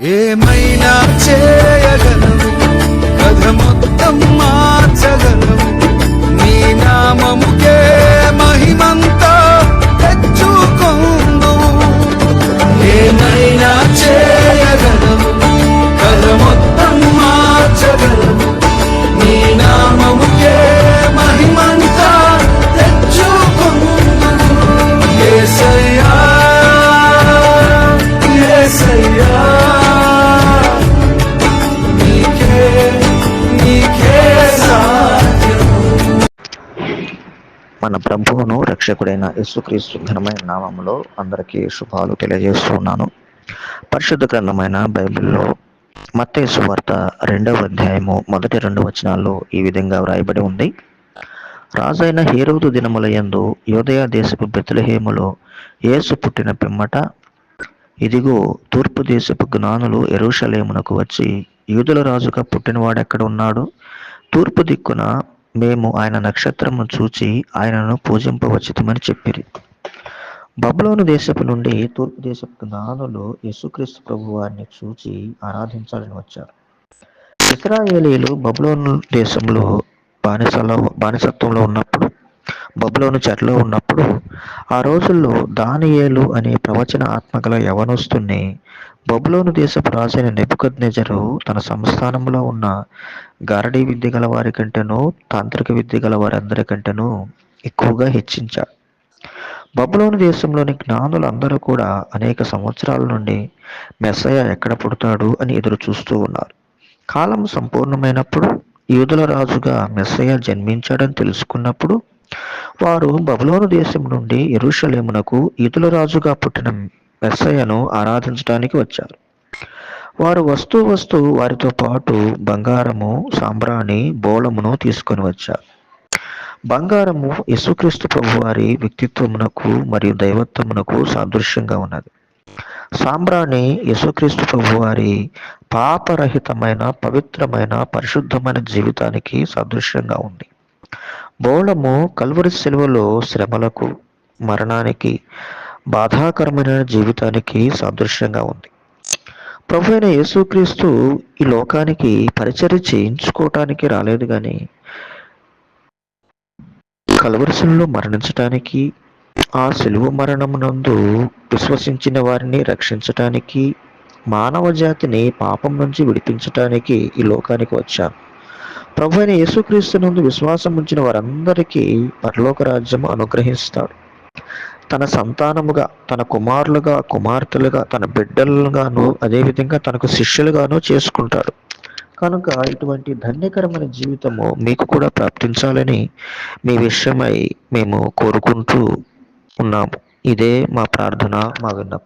ఏమైనా చేయగలవు? మన ప్రభువును రక్షకుడైన యేసుక్రీస్తు ఘనమైన నామములో అందరికీ శుభాలు తెలియజేస్తున్నాను పరిశుద్ధ గ్రంథమైన బైబిల్లో మత్తేసు వార్త రెండవ అధ్యాయము మొదటి రెండు వచనాల్లో ఈ విధంగా వ్రాయబడి ఉంది. రాజైన హేరోదు దినముల యందు యోదయ దేశపు బెతులహేములో యేసు పుట్టిన పిమ్మట ఇదిగో తూర్పు దేశపు జ్ఞానులు ఎరుషలేమునకు వచ్చి యూదుల రాజుగా పుట్టినవాడెక్కడ ఉన్నాడు? తూర్పు దిక్కున మేము ఆయన నక్షత్రము చూచి ఆయనను పూజింపవచ్చుతమని చెప్పిరి. బబులోను దేశపు నుండి తూర్పు దేశపు నానులు యేసుక్రీస్తు ప్రభు వారిని చూచి ఆరాధించాలని వచ్చారు. ఇస్రాయేలీలు బబులోను దేశంలో బానిసలో బానిసత్వంలో ఉన్నప్పుడు బబులోను చెరలో ఉన్నప్పుడు ఆ రోజుల్లో దానియేలు అనే ప్రవచన ఆత్మగల యవనస్తుని బబులోను దేశపు రాజైన నెబుకద్నెజరు తన సంస్థానంలో ఉన్న గారడీ విద్య గల వారి కంటేనూ తాంత్రిక విద్య గల వారందరికంటేనూ ఎక్కువగా హెచ్చించాడు. బబులోను దేశంలోని జ్ఞానులందరూ కూడా అనేక సంవత్సరాల నుండి మెస్సయ ఎక్కడ పుడతాడు అని ఎదురు చూస్తూ ఉన్నారు. కాలం సంపూర్ణమైనప్పుడు యూదుల రాజుగా మెస్సయ జన్మించాడని తెలుసుకున్నప్పుడు వారు బబులోను దేశం నుండి ఎరుషలేమునకు యూదుల రాజుగా పుట్టిన మెస్సయను ఆరాధించడానికి వచ్చారు. వారు వస్తూ వస్తూ వారితో పాటు బంగారము సాంబ్రాణి బోళమును తీసుకొని వచ్చారు. బంగారము యేసుక్రీస్తు ప్రభు వారి వ్యక్తిత్వమునకు మరియు దైవత్వమునకు సాదృశ్యంగా ఉన్నది. సాంబ్రాణి యేసుక్రీస్తు ప్రభు వారి పాపరహితమైన పవిత్రమైన పరిశుద్ధమైన జీవితానికి సాదృశ్యంగా ఉంది. బోళము కల్వరి సెలవులో శ్రమలకు మరణానికి బాధాకరమైన జీవితానికి సాదృశ్యంగా ఉంది. ప్రభు అయిన యేసుక్రీస్తు ఈ లోకానికి పరిచర్య చేయించుకోవటానికి రాలేదు కానీ కలవరసంలో మరణించటానికి ఆ సెలువు మరణమునందు విశ్వసించిన వారిని రక్షించటానికి మానవ జాతిని పాపం నుంచి విడిపించటానికి ఈ లోకానికి వచ్చాను. ప్రభు అయిన యేసుక్రీస్తు నందు విశ్వాసం ఉంచిన వారందరికీ పరలోక రాజ్యం అనుగ్రహిస్తాడు. తన సంతానముగా తన కుమారులుగా కుమార్తెలుగా తన బిడ్డలుగాను అదేవిధంగా తనకు శిష్యులుగాను చేసుకుంటాడు. కనుక ఇటువంటి ధన్యకరమైన జీవితము మీకు కూడా ప్రాప్తించాలని మీ విషయమై మేము కోరుకుంటూ ఉన్నాము. ఇదే మా ప్రార్థన మా విన్నపం.